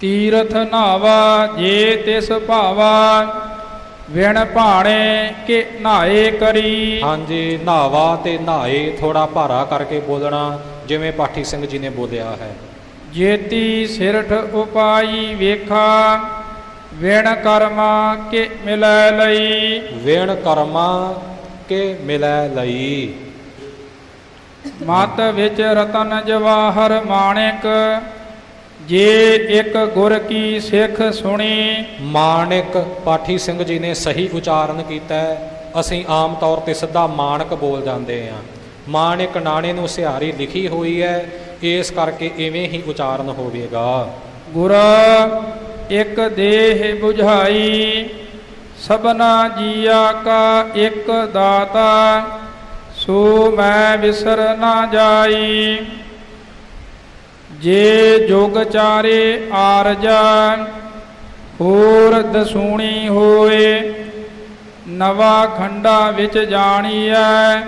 ਤੀਰਥ ਨਾਵਾ ਜੇ ਤਿਸ ਭਾਵਾ ਵਿਣ ਭਾਣੇ ਕਿ ਨਾਏ ਕਰੀ। ਹਾਂਜੀ ਨਾਵਾ ਤੇ ਨਹਾਏ ਥੋੜਾ ਭਾਰਾ ਕਰਕੇ ਬੋਲਣਾ ਜਿਵੇਂ ਪਾਠੀ ਸਿੰਘ ਜੀ ਨੇ ਬੋਲਿਆ ਹੈ। ਜੇਤੀ ਸਿਰਠ ਉਪਾਈ ਵੇਖਾ ਵਿਣ ਕਰਮਾ ਕਿ ਮਿਲੈ ਲਈ। ਵੇਣ ਕਰਮਾ ਕੇ ਮਿਲੈ ਲਈ। ਮਤ ਵਿੱਚ ਰਤਨ ਜਵਾਹਰ ਮਾਣਿਕ ਜੇ ਇੱਕ ਗੁਰ ਕੀ ਸਿੱਖ ਸੁਣੀ। ਮਾਣਿਕ ਪਾਠੀ ਸਿੰਘ ਜੀ ਨੇ ਸਹੀ ਉਚਾਰਨ ਕੀਤਾ। ਅਸੀਂ ਆਮ ਤੌਰ ਤੇ ਸਿੱਧਾ ਮਾਣਕ ਬੋਲ ਜਾਂਦੇ ਹਾਂ। ਮਾਣਿਕ ਨਾਣੇ ਨੂੰ ਸਿਹਾਰੀ ਲਿਖੀ ਹੋਈ ਹੈ। ਇਸ ਕਰਕੇ ਇਵੇਂ ਹੀ ਉਚਾਰਨ ਹੋਵੇਗਾ। ਗੁਰ ਇੱਕ ਦੇਹ 부ਝਾਈ ਸਭਨਾ ਜੀਆ ਕਾ ਇੱਕ ਦਾਤਾ ਸੋ ਮੈਂ ਵਿਸਰ ਨਾ ਜਾਈ। ਜੇ ਜੋਗ ਚਾਰੇ ਆਰਜਾ ਹੋਰ ਦਸੂਣੀ ਹੋਏ, ਨਵਾ ਖੰਡਾ ਵਿੱਚ ਜਾਣੀਐ,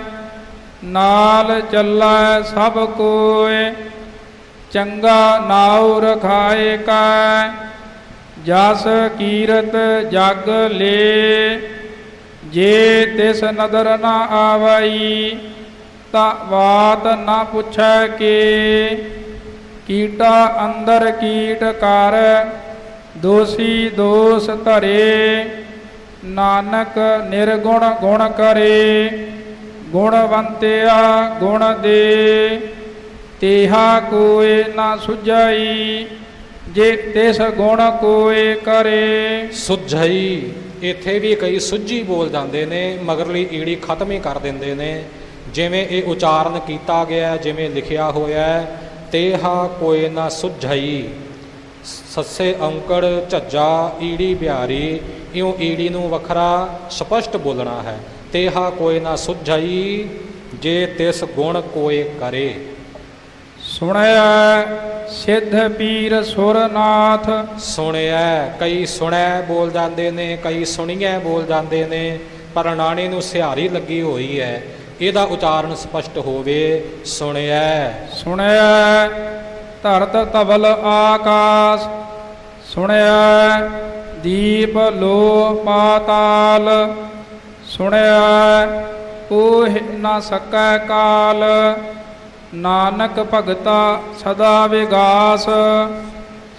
ਨਾਲ ਚੱਲੈ ਸਭ ਕੋਏ, ਚੰਗਾ ਨਾਉ ਰਖਾਏ ਕੈ, ਜਸ ਕੀਰਤ ਜਗ ਲੇ, ਜੇ ਤਿਸ ਨਦਰ ਨਾ ਆਵਈ, ਤਾਂ ਬਾਤ ਨਾ ਪੁੱਛੈ ਕੇ। ਕੀਟਾ ਅੰਦਰ ਕੀਟ ਕਰ, ਦੋਸੀ ਦੋਸ ਧਰੇ। ਨਾਨਕ ਨਿਰਗੁਣ ਗੁਣ ਕਰੇ, ਗੁਣਵੰਤਿਆ ਗੁਣ ਦੇ। ਤੇਹਾ ਕੋਏ ਨਾ ਸੁਝਾਈ, ਜੇ ਤਿਸ ਗੁਣ ਕੋਏ ਕਰੇ। ਸੁਝਈ, ਇੱਥੇ ਵੀ ਕਈ ਸੁੱਝੀ ਬੋਲ ਜਾਂਦੇ ਨੇ ਮਗਰਲੀ ਈੜੀ ਖਤਮ ਹੀ ਕਰ ਦਿੰਦੇ ਨੇ। ਜਿਵੇਂ ਇਹ ਉਚਾਰਨ ਕੀਤਾ ਗਿਆ, ਜਿਵੇਂ ਲਿਖਿਆ ਹੋਇਆ ਹੈ ਤੇਹਾ ਕੋਏ ਨਾ ਸੁਝਈ। ਸੱਸੇ ਔਂਕੜ ਝੱਜਾ ਈੜੀ ਬਿਹਾਰੀ ਇਉਂ ਈੜੀ ਨੂੰ ਵੱਖਰਾ ਸਪਸ਼ਟ ਬੋਲਣਾ ਹੈ। ਤੇਹਾ ਕੋਏ ਨਾ ਸੁਝਈ ਜੇ ਤਿਸ ਗੁਣ ਕੋਏ ਕਰੇ। ਸੁਣਿਆ ਸਿੱਧ ਪੀਰ ਸੁਰਨਾਥ। ਸੁਣਿਆ ਕਈ ਸੁਣੈ ਬੋਲ ਜਾਂਦੇ ਨੇ ਕਈ ਸੁਣੀਐ ਬੋਲ ਜਾਂਦੇ ਨੇ ਪਰ ਨਾਣੇ ਨੂੰ ਸਿਹਾਰੀ ਲੱਗੀ ਹੋਈ ਹੈ। ਇਹਦਾ ਉਚਾਰਨ ਸਪਸ਼ਟ ਹੋਵੇ ਸੁਣਿਆ ਸੁਣਿਆ ਧਰਤ ਤਵਲ ਆਕਾਸ ਸੁਣਿਆ ਦੀਪ ਲੋ ਪਾਤਾਲ ਸੁਣਿਆ ਕੋਹ ਨਾ ਸਕੈ ਕਾਲ, ਨਾਨਕ ਭਗਤਾ ਸਦਾ ਵਿਗਾਸ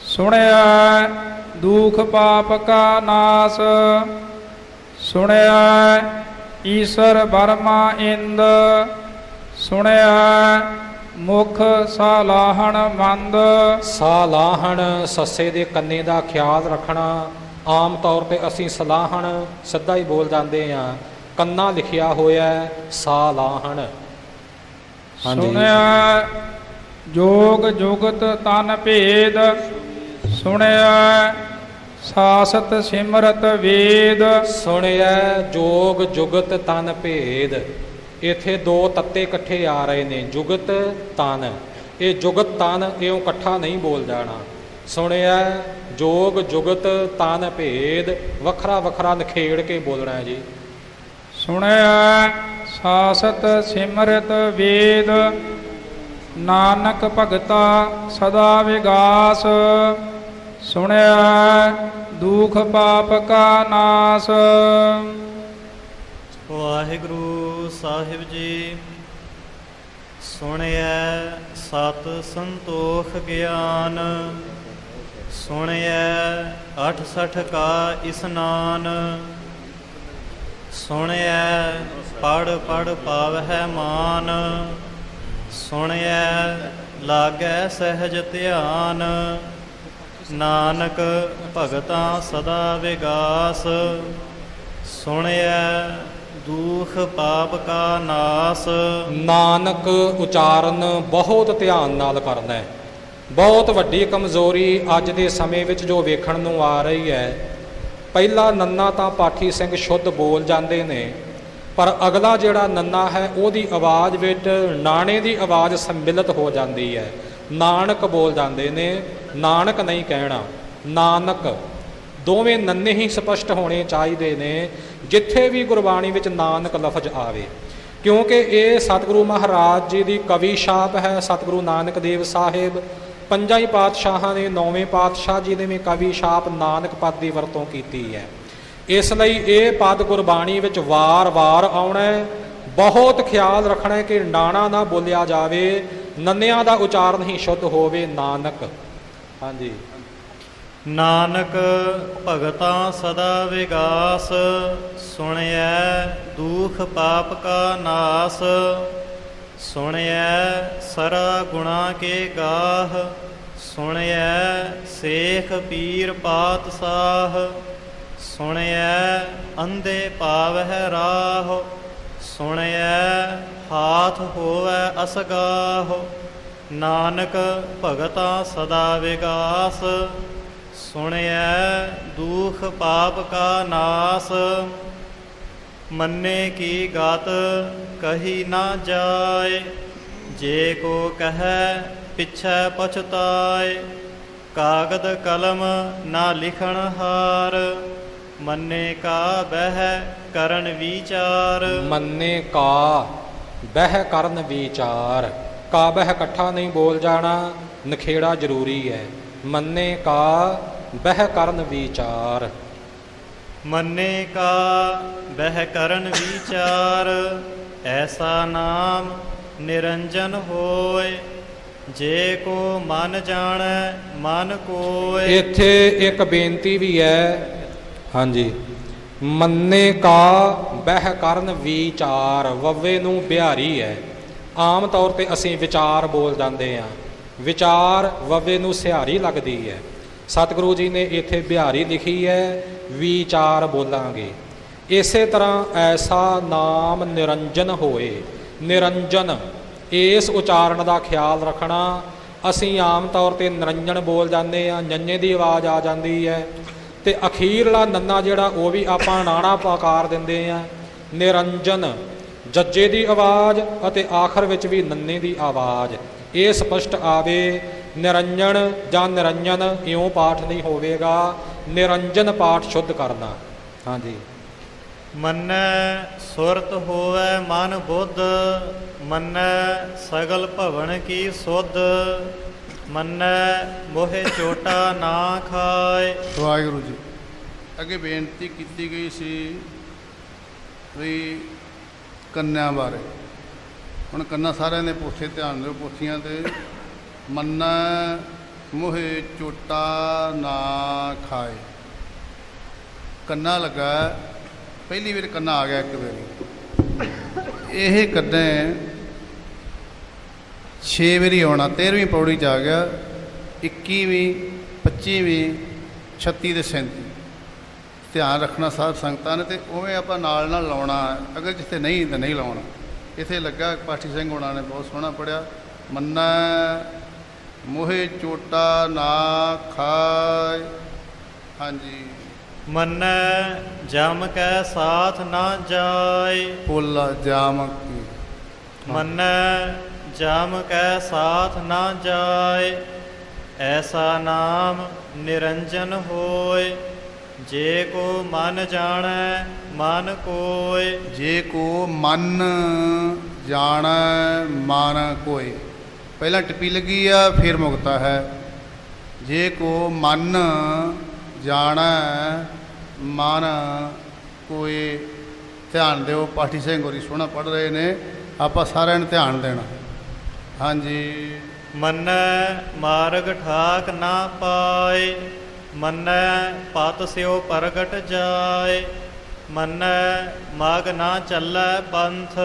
ਸੁਣਿਆ ਦੁਖ ਪਾਪ ਕਾ ਨਾਸ ਸੁਣਿਆ ਈਸ਼ਰ ਬਰਮਾ ਇੰਦ ਸੁਣਿਆ ਮੁਖ ਸਾਲਾਹਣ ਮੰਦ। ਸਾਲਾਹਣ ਸੱਸੇ ਦੇ ਕੰਨੇ ਦਾ ਖਿਆਲ ਰੱਖਣਾ ਆਮ ਤੌਰ ਤੇ ਅਸੀਂ ਸਲਾਹਣ ਸਿੱਧਾ ਹੀ ਬੋਲ ਜਾਂਦੇ ਹਾਂ। ਕੰਨਾ ਲਿਖਿਆ ਹੋਇਆ ਸਾਲਾਹਣ। ਸੁਣਿਆ ਜੋਗ ਜੁਗਤ ਤਨ ਭੇਦ ਸੁਣਿਆ ਸਾਸਤ ਸਿਮਰਤ ਵੇਦ। ਸੁਣਿਆ ਜੋਗ ਜੁਗਤ ਤਨ ਭੇਦ। ਇਥੇ ਦੋ ਤੱਤੇ ਇਕੱਠੇ ਆ ਰਹੇ ਨੇ ਜੁਗਤ ਤਨ। ਇਹ ਜੁਗਤ ਤਨ ਇਉਂ ਇਕੱਠਾ ਨਹੀਂ ਬੋਲ ਜਾਣਾ। ਸੁਣਿਆ ਜੋਗ ਜੁਗਤ ਤਨ ਭੇਦ। ਵੱਖਰਾ ਵੱਖਰਾ ਨਖੇੜ ਕੇ ਬੋਲਣਾ ਹੈ ਜੀ। ਸੁਣਿਆ ਸਾਸਤ ਸਿਮਰਤ ਵੇਦ। ਨਾਨਕ ਭਗਤਾ ਸਦਾ ਵਿਗਾਸ। ਸੁਣਿਆ ਦੁਖ ਪਾਪ ਕਾ ਨਾਸ। ਵਾਹਿਗੁਰੂ ਸਾਹਿਬ ਜੀ ਸੁਣਿਆ ਸਤ ਸੰਤੋਖ ਗਿਆਨ, ਸੁਣਿਐ 68 ਕਾ ਇਸਨਾਨ, ਸੁਣਿਐ ਪੜ ਪੜ ਪਾਵਹਿ ਮਾਨ ਸੁਣਿਆ ਲਾਗੈ ਸਹਿਜ ਧਿਆਨ ਨਾਨਕ ਭਗਤਾਂ ਸਦਾ ਵਿਗਾਸ, ਸੁਣਿਐ ਦੁਖ ਪਾਪ ਕਾ ਨਾਸ। ਨਾਨਕ ਉਚਾਰਨ ਬਹੁਤ ਧਿਆਨ ਨਾਲ ਕਰਨਾ। ਹੈ ਬਹੁਤ ਵੱਡੀ ਕਮਜ਼ੋਰੀ ਅੱਜ ਦੇ ਸਮੇਂ ਵਿੱਚ ਜੋ ਵੇਖਣ ਨੂੰ ਆ ਰਹੀ ਹੈ। ਪਹਿਲਾ ਨੰਨਾ ਤਾਂ ਪਾਠੀ ਸਿੰਘ ਸ਼ੁੱਧ ਬੋਲ ਜਾਂਦੇ ਨੇ, ਪਰ ਅਗਲਾ ਜਿਹੜਾ ਨੰਨਾ ਹੈ ਉਹਦੀ ਆਵਾਜ਼ ਵਿੱਚ ਨਾਣੇ ਦੀ ਆਵਾਜ਼ ਸੰਮਿਲਤ ਹੋ ਜਾਂਦੀ ਹੈ। ਨਾਨਕ ਬੋਲ ਜਾਂਦੇ ਨੇ, ਨਾਨਕ ਨਹੀਂ ਕਹਿਣਾ, ਨਾਨਕ। ਦੋਵੇਂ ਨੰਨੇ ਹੀ ਸਪਸ਼ਟ ਹੋਣੇ ਚਾਹੀਦੇ ਨੇ, ਜਿੱਥੇ ਵੀ ਗੁਰਬਾਣੀ ਵਿੱਚ ਨਾਨਕ ਲਫ਼ਜ਼ ਆਵੇ। ਕਿਉਂਕਿ ਇਹ ਸਤਿਗੁਰੂ ਮਹਾਰਾਜ ਜੀ ਦੀ ਕਵੀ ਛਾਪ ਹੈ, ਸਤਿਗੁਰੂ ਨਾਨਕ ਦੇਵ ਸਾਹਿਬ। ਪੰਜਾਂ ਹੀ ਪਾਤਸ਼ਾਹਾਂ ਨੇ, ਨੌਵੇਂ ਪਾਤਸ਼ਾਹ ਜੀ ਨੇ ਵੀ ਕਵੀ ਛਾਪ ਨਾਨਕ ਪਦ ਦੀ ਵਰਤੋਂ ਕੀਤੀ ਹੈ। ਇਸ ਲਈ ਇਹ ਪਦ ਗੁਰਬਾਣੀ ਵਿੱਚ ਵਾਰ-ਵਾਰ ਆਉਣਾ ਹੈ। ਬਹੁਤ ਖਿਆਲ ਰੱਖਣਾ ਹੈ ਕਿ ਨਾਣਾ ਨਾ ਬੋਲਿਆ ਜਾਵੇ। ਨੰਨਿਆਂ ਦਾ ਉਚਾਰਨ ਹੀ ਸ਼ੁੱਧ ਹੋਵੇ ਨਾਨਕ। ਹਾਂਜੀ। ਨਾਨਕ ਭਗਤਾਂ ਸਦਾ ਵਿਗਾਸ, ਸੁਣਿਐ ਦੁਖ ਪਾਪ ਕਾ ਨਾਸ, ਸੁਣਿਐ ਸਰਾ ਗੁਣਾ ਕੇ ਗਾਹ, ਸੁਣਿਐ ਸੇਖ ਪੀਰ ਪਾਤਸ਼ਾਹ ਸੁਣਿਐ ਅੰਧੇ ਪਾਵਹਿ ਰਾਹ, ਸੁਣਿਐ ਹਾਥ ਹੋਵੈ ਅਸਗਾਹ, ਨਾਨਕ ਭਗਤਾਂ ਸਦਾ ਵਿਗਾਸ, ਸੁਣਿਐ ਦੁਖ ਪਾਪ ਕਾ ਨਾਸ, ਮੰਨੇ ਕੀ ਗਾਤ ਕਹੀ ਨਾ ਜਾਏ, ਜੇ ਕੋ ਕਹੈ ਪਿਛੈ ਪਛਤਾਏ, ਕਾਗਦ ਕਲਮ ਨਾ ਲਿਖਣ ਹਾਰ, ਮੰਨੇ ਕਾ ਬਹਿ ਕਰਨ ਵਿਚਾਰ। ਮੰਨੇ ਕਾ ਬਹਿ ਕਰਨ ਵਿਚਾਰ ਕਾ ਬਹਿ ਇਕੱਠਾ ਨਹੀਂ ਬੋਲ ਜਾਣਾ ਨਖੇੜਾ ਜ਼ਰੂਰੀ ਹੈ। ਮੰਨੇ ਕਾ ਬਹਿ ਕਰਨ ਵਿਚਾਰ। ਮੰਨੇ ਕਾ ਬਹਿ ਕਰਨ ਵਿਚਾਰ ਐਸਾ ਨਾਮ ਨਿਰੰਜਨ ਹੋਏ ਜੇ ਕੋ ਮਨ ਜਾਣੈ ਮਨ ਕੋਏ। ਇੱਥੇ ਇੱਕ ਬੇਨਤੀ ਵੀ ਹੈ। ਹਾਂਜੀ। ਮੰਨੇ ਕਾ ਬਹਿ ਕਰਨ ਵਿਚਾਰ, ਵਵੇ ਨੂੰ ਬਿਹਾਰੀ ਹੈ ਆਮ ਤੌਰ ਤੇ ਅਸੀਂ ਵਿਚਾਰ ਬੋਲ ਜਾਂਦੇ ਆ। ਵਿਚਾਰ ਵਵੇ ਨੂੰ ਸਿਹਾਰੀ ਲੱਗਦੀ ਹੈ ਸਤਿਗੁਰੂ ਜੀ ਨੇ ਇੱਥੇ ਬਿਹਾਰੀ ਲਿਖੀ ਹੈ ਵਿਚਾਰ ਬੋਲਾਂਗੇ। ਇਸੇ ਤਰ੍ਹਾਂ ਐਸਾ ਨਾਮ ਨਿਰੰਜਨ ਹੋਏ। ਨਿਰੰਜਨ, ਇਸ ਉਚਾਰਨ ਦਾ ਖਿਆਲ ਰੱਖਣਾ। ਅਸੀਂ ਆਮ ਤੌਰ ਤੇ ਨਿਰੰਜਨ ਬੋਲ ਜਾਂਦੇ ਆ, ਨੰਨੇ ਦੀ ਆਵਾਜ਼ ਆ ਜਾਂਦੀ ਹੈ ਤੇ ਅਖੀਰਲਾ ਨੰਨਾ ਜਿਹੜਾ ਉਹ ਵੀ ਆਪਾਂ ਨਾਣਾ ਪਕਾਰ ਦਿੰਦੇ ਆ। ਨਿਰੰਜਨ, ਜੱਜੇ ਦੀ ਆਵਾਜ਼ ਅਤੇ ਆਖਰ ਵਿੱਚ ਵੀ ਨੰਨੇ ਦੀ ਆਵਾਜ਼। ਇਹ ਸਪਸ਼ਟ ਆਵੇ, ਨਿਰੰਜਨ ਜਾਂ ਨਿਰੰਜਨ ਇਉਂ ਪਾਠ ਨਹੀਂ ਹੋਵੇਗਾ, ਨਿਰੰਜਨ ਪਾਠ ਸ਼ੁੱਧ ਕਰਨਾ। ਹਾਂਜੀ। ਮੰਨੈ ਸੁਰਤ ਹੋਵੇ ਮਨ ਬੁੱਧ, ਮੰਨੈ ਸਗਲ ਭਵਨ ਕੀ ਸੁਧ ਮੰਨੈ ਮੋਹਿ ਚੋਟਾ ਨਾ ਖਾਏ। ਵਾਹਿਗੁਰੂ ਜੀ। ਅੱਗੇ ਬੇਨਤੀ ਕੀਤੀ ਗਈ ਸੀ ਵੀ ਕੰਨਿਆਂ ਬਾਰੇ। ਹੁਣ ਕੰਨਾਂ ਸਾਰਿਆਂ ਦੇ ਪੋਥੇ ਧਿਆਨ ਦਿਓ ਪੋਥੀਆਂ ਤੇ। ਮੰਨਾ ਮੋਹਿ ਚੋਟਾ ਨਾ ਖਾਏ। ਕੰਨਾ ਲੱਗਾ ਪਹਿਲੀ ਵਾਰ ਕੰਨਾ ਆ ਗਿਆ ਇੱਕ ਵਾਰੀ। ਇਹ ਕੰਨੇ 6 ਵਾਰੀ ਆਉਣਾ 13ਵੀਂ ਪੌੜੀ 'ਚ ਆ ਗਿਆ 21ਵੀਂ 25ਵੀਂ 36 ਤੇ 37 ਧਿਆਨ ਰੱਖਣਾ ਸਾਧ ਸੰਗਤਾਂ ਨੇ ਤੇ ਉਵੇਂ ਆਪਾਂ ਨਾਲ ਨਾਲ ਲਾਉਣਾ। ਅਗਰ ਜਿੱਥੇ ਨਹੀਂ ਤਾਂ ਨਹੀਂ ਲਾਉਣਾ। ਇੱਥੇ ਲੱਗਾ ਪਾਠੀ ਸਿੰਘ ਹੋਣਾ ਨੇ ਬਹੁਤ ਸੋਹਣਾ ਪੜਿਆ ਮੰਨਾ ਮੋਹਿ ਚੋਟਾ ਨਾ ਖਾਏ ਹਾਂਜੀ। ਮੰਨੈ ਜਮ ਕੈ ਸਾਥ ਨਾ ਜਾਏ ਪੋਲਾ ਜਾਮ ਕੀ। ਮੰਨੈ ਜਮ ਕੈ ਸਾਥ ਨਾ ਜਾਏ, ਐਸਾ ਨਾਮ ਨਿਰੰਜਨ ਹੋਏ। ਜੇ ਕੋ ਮਨ ਜਾਣੈ, ਮਨ ਕੋਏ। ਜੇ ਕੋ ਮਨ ਜਾਣੈ, ਮਨ ਕੋਏ। ਪਹਿਲਾਂ ਟਿੱਪੀ ਲੱਗੀ ਆ, ਫਿਰ ਮੁਕਤਾ ਹੈ। ਜੇ ਕੋ ਮਨ ਜਾਣੈ, ਮਨ ਕੋਏ। ਧਿਆਨ ਦਿਓ, ਪਾਠੀ ਸਿੰਘ ਹੋਰੀ ਸੋਹਣਾ ਪੜ ਰਹੇ ਨੇ। ਆਪਾਂ ਸਾਰਿਆਂ ਨੇ ਧਿਆਨ ਦੇਣਾ। ਹਾਂਜੀ। ਮੰਨੈ ਮਾਰਗ ਠਾਕ ਨਾ ਪਾਏ ਮੰਨੈ ਪਤ ਸਿਓ ਪ੍ਰਗਟ ਜਾਏ ਮੰਨੈ ਮਗ ਨਾ ਚੱਲੈ ਪੰਥ।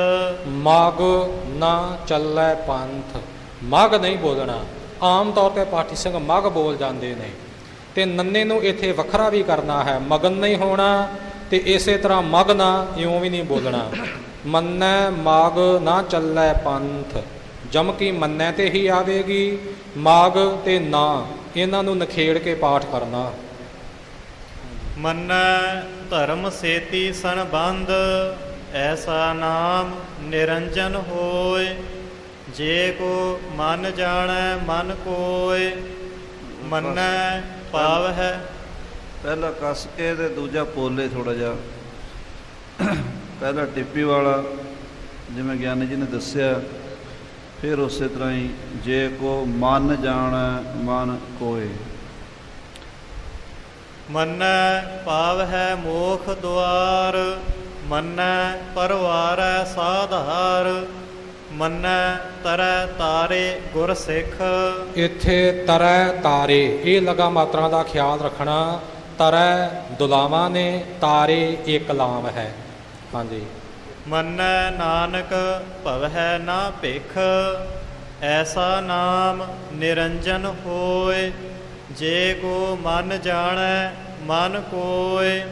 ਮਗ ਨਾ ਚੱਲੈ ਪੰਥ। ਮਗ ਨਹੀਂ ਬੋਲਣਾ। ਆਮ ਤੌਰ ਤੇ ਪਾਠੀ ਸਿੰਘ ਮਗ ਬੋਲ ਜਾਂਦੇ ਨੇ। ਤੇ ਨੰਨੇ ਨੂੰ ਇੱਥੇ ਵੱਖਰਾ ਵੀ ਕਰਨਾ ਹੈ। ਮਗਨ ਨਹੀਂ ਹੋਣਾ ਤੇ ਇਸੇ ਤਰ੍ਹਾਂ ਮਗ ਨਾ ਇਉਂ ਵੀ ਨਹੀਂ ਬੋਲਣਾ। ਮੰਨੈ ਮਗ ਨਾ ਚੱਲੈ ਪੰਥ। ਜਮ ਕੀ ਮੰਨੈ ਤੇ ਹੀ ਆਵੇਗੀ ਮਾਗ ਤੇ ਨਾ ਇਹਨਾਂ ਨੂੰ ਨਖੇੜ ਕੇ ਪਾਠ ਕਰਨਾ। ਮੰਨੈ ਧਰਮ ਸੇਤੀ ਸੰਬੰਧ ਐਸਾ ਨਾਮ ਨਿਰੰਜਨ ਹੋਏ। ਜੇ ਕੋ ਮਨ ਜਾਣੈ ਮਨ ਕੋਏ। ਮੰਨੈ ਭਾਵ ਹੈ ਪਹਿਲਾ ਕੱਸ ਕੇ ਤੇ ਦੂਜਾ ਪੋਲੇ ਥੋੜਾ ਜਿਹਾ। ਪਹਿਲਾ ਟਿੱਪੀ ਵਾਲਾ ਜਿਵੇਂ ਗਿਆਨੀ ਜੀ ਨੇ ਦੱਸਿਆ ਫਿਰ ਉਸੇ ਤਰ੍ਹਾਂ ਹੀ ਜੇ ਕੋ ਮਨ ਜਾਣੈ ਮਨ ਕੋਏ। ਮੰਨੈ ਭਾਵ ਹੈ ਮੋਖ ਦੁਆਰ ਮੰਨੈ ਪਰਵਾਰੈ ਸਾਧਾਰ ਮੰਨੈ ਤਰੈ ਤਾਰੇ ਗੁਰ ਸਿੱਖ। ਇੱਥੇ ਤਰੈ ਤਾਰੇ ਇਹ ਲਗਾ ਮਾਤਰਾ ਦਾ ਖਿਆਲ ਰੱਖਣਾ ਤਰੈ ਦੁਲਾਵਾਂ ਨੇ ਤਾਰੇ ਇੱਕ ਲਾਮ ਹੈ। ਹਾਂਜੀ। ਮੰਨੈ ਨਾਨਕ ਭਵਹਿ ਨਾ ਭਿਖ, ਐਸਾ ਨਾਮ ਨਿਰੰਜਨ ਹੋਏ, ਜੇ ਕੋ ਮਨ ਜਾਣੈ ਮਨ ਕੋਏ।